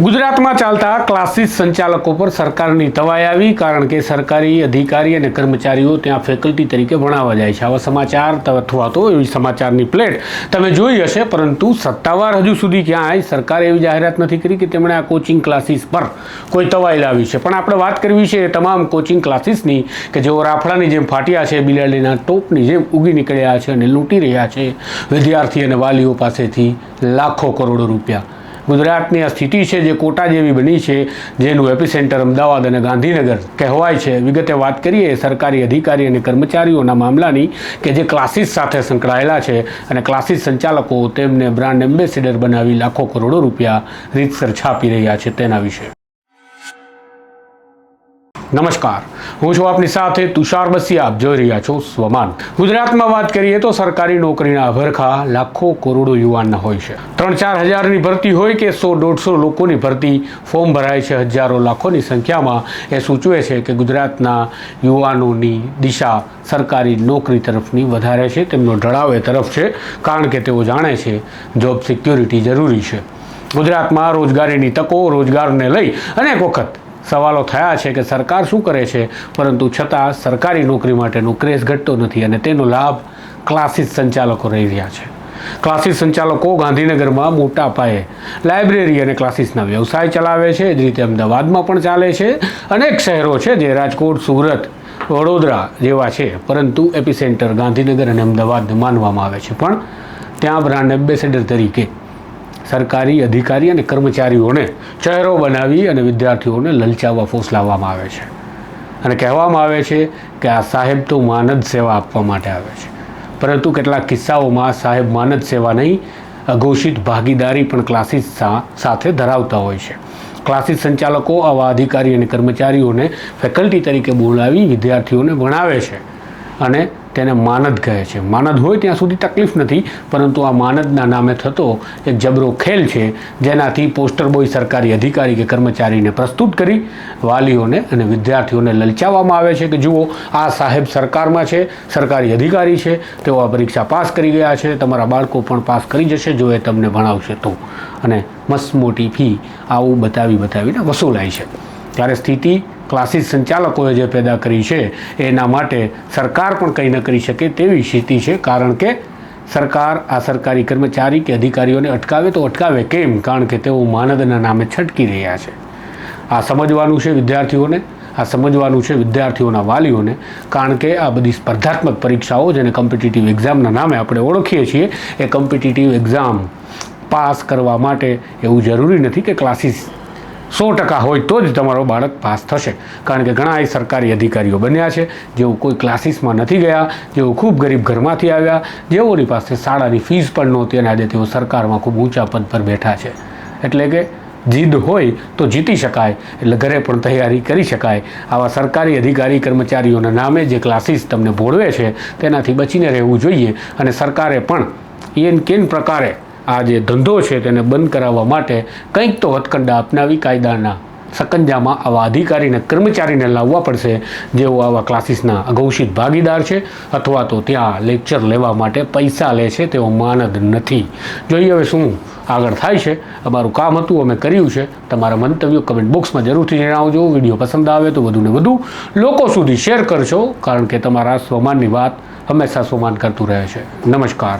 ગુજરાતમાં ચાલતા ક્લાસીસ સંચાલકો પર સરકારની તવાઈ આવી કારણ કે સરકારી અધિકારી અને કર્મચારીઓ ત્યાં ફેકલ્ટી તરીકે ભણાવવા જાય છે. આવા સમાચાર અથવા તો એવી સમાચારની પ્લેટ તમે જોઈ હશે, પરંતુ સત્તાવાર હજુ સુધી ક્યાંય સરકારે એવી જાહેરાત નથી કરી કે તેમણે આ કોચિંગ ક્લાસીસ પર કોઈ તવાઈ લાવી છે. પણ આપણે વાત કરવી છે તમામ કોચિંગ ક્લાસીસની કે જેઓ રાફડાની જેમ ફાટ્યા છે, બિલાડીના ટોપની જેમ ઉગી નીકળ્યા છે અને લૂંટી રહ્યા છે. વિદ્યાર્થી અને વાલીઓ પાસેથી લાખો કરોડો રૂપિયા ગુજરાતની આ સ્થિતિ છે જે કોટા જેવી બની છે, જેનું એપિસેન્ટર અમદાવાદ અને ગાંધીનગર કહેવાય છે. વિગતે વાત કરીએ, સરકારી અધિકારી અને કર્મચારીઓના મામલાની કે જે ક્લાસીસ સાથે સંકળાયેલા છે અને ક્લાસીસ સંચાલકો તેમને બ્રાન્ડ એમ્બેસેડર બનાવી લાખો કરોડો રૂપિયા રીતસર છાપી રહ્યા છે તેના વિશે. નમસ્કાર. હું છું આપની સાથે તુષાર બસિયા. આપ જોઈ રહ્યા છો સ્વમાન. ગુજરાતમાં વાત કરીએ તો સરકારી નોકરીના ભરખા લાખો કરોડો યુવાનના હોય છે. ત્રણ ચાર હજારની ભરતી હોય કે સો, દોઢસો લોકોની ભરતી ફોર્મ ભરાય છે. હજારો લાખોની સંખ્યામાં એ સૂચવે છે કે ગુજરાતના યુવાનોની દિશા સરકારી નોકરી તરફની વધારે છે. તેમનો ઢળાવ એ તરફ છે, કારણ કે તેઓ જાણે છે જોબ સિક્યોરિટી જરૂરી છે. ગુજરાતમાં રોજગારીની તકો રોજગારને લઈ અનેક વખત સવાલો થયા છે કે સરકાર શું કરે છે, પરંતુ છતાં સરકારી નોકરી માટેનો ક્રેઝ ઘટતો નથી અને તેનો લાભ ક્લાસીસ સંચાલકો રહી રહ્યા છે. ક્લાસીસ સંચાલકો ગાંધીનગરમાં મોટા પાયે લાઇબ્રેરી અને ક્લાસીસના વ્યવસાય ચલાવે છે જે રીતે અમદાવાદમાં પણ ચાલે છે. અનેક શહેરો છે જે રાજકોટ, સુરત, વડોદરા જેવા છે, પરંતુ એપિસેન્ટર ગાંધીનગર અને અમદાવાદ માનવામાં આવે છે. પણ ત્યાં બ્રાન્ડ એમ્બેસેડર તરીકે સરકારી અધિકારી અને કર્મચારીઓને ચહેરો બનાવી અને વિદ્યાર્થીઓને લલચાવવા, ફોસલાવવામાં આવે છે. અને કહેવામાં આવે છે કે આ સાહેબ તો માનદ સેવા આપવા માટે આવે છે. પરંતુ કેટલાક કિસ્સાઓમાં સાહેબ માનદ સેવા નહીં, અઘોષિત ભાગીદારી પણ ક્લાસીસ સાથે ધરાવતા હોય છે. ક્લાસીસ સંચાલકો આવા અધિકારી અને કર્મચારીઓને ફેકલ્ટી તરીકે બોલાવી વિદ્યાર્થીઓને ભણાવે છે. અને તેને માનદ કહે છે. માનદ હોય ત્યાં સુધી તકલીફ નથી, પરંતુ આ માનદના નામે થતો એક જબરો ખેલ છે, જેનાથી પોસ્ટર બોય સરકારી અધિકારી કે કર્મચારીને પ્રસ્તુત કરી વાલીઓને અને વિદ્યાર્થીઓને લલચાવવામાં આવે છે કે જુઓ, આ સાહેબ સરકારમાં છે, સરકારી અધિકારી છે, તેઓ આ પરીક્ષા પાસ કરી ગયા છે, તમારા બાળકો પણ પાસ કરી જશે જો એ તમને ભણાવશે તો. અને મસ્ત મોટી ફી આવું બતાવી બતાવીને વસૂલાય છે. ત્યારે સ્થિતિ ક્લાસીસ સંચાલકોએ જે પેદા કરી છે, એના માટે સરકાર પણ કંઈ ન કરી શકે તેવી સ્થિતિ છે. કારણ કે સરકાર, આ સરકારી કર્મચારી કે અધિકારીઓને અટકાવે તો અટકાવે કેમ? કારણ કે તેઓ માનદના નામે છટકી રહ્યા છે. આ સમજવાનું છે વિદ્યાર્થીઓને, આ સમજવાનું છે વિદ્યાર્થીઓના વાલીઓને, કારણ કે આ બધી સ્પર્ધાત્મક પરીક્ષાઓ જેને કોમ્પિટિટિવ એક્ઝામના નામે આપણે ઓળખીએ છીએ, એ કોમ્પિટિટિવ એક્ઝામ પાસ કરવા માટે એવું જરૂરી નથી કે ક્લાસીસ સો ટકા હોય તો જ તમારો બાળક પાસ થશે. કારણ કે ઘણા એ સરકારી અધિકારીઓ બન્યા છે, જેઓ કોઈ ક્લાસીસમાં નથી ગયા, જેઓ ખૂબ ગરીબ ઘરમાંથી આવ્યા, જેઓની પાસે શાળાની ફીસ પણ નહોતી અને આજે તેઓ સરકારમાં ખૂબ ઊંચા પદ પર બેઠા છે. એટલે કે જીદ હોય તો જીતી શકાય, એટલે ઘરે પણ તૈયારી કરી શકાય. આવા સરકારી અધિકારી કર્મચારીઓના નામે જે ક્લાસીસ તમને ભોળવે છે, તેનાથી બચીને રહેવું જોઈએ અને સરકારે પણ એન કેન પ્રકારે આ જે ધંધો છે તેને બંધ કરાવવા માટે કંઈક તો હથકંડા અપનાવી કાયદાના સકંજામાં આવા અધિકારીને કર્મચારીને લાવવા પડશે, જેઓ આવા ક્લાસીસના અઘોષિત ભાગીદાર છે અથવા તો ત્યાં લેક્ચર લેવા માટે પૈસા લે છે તેઓ માનદ નથી. જોઈએ હવે શું આગળ થાય છે. અમારું કામ હતું, અમે કર્યું છે. તમારા મંતવ્યો કમેન્ટ બોક્સમાં જરૂરથી જણાવજો. વીડિયો પસંદ આવે તો વધુને વધુ લોકો સુધી શેર કરશો કારણ કે તમારા સ્વમાનની વાત હંમેશા સ્વમાન કરતું રહે છે. નમસ્કાર.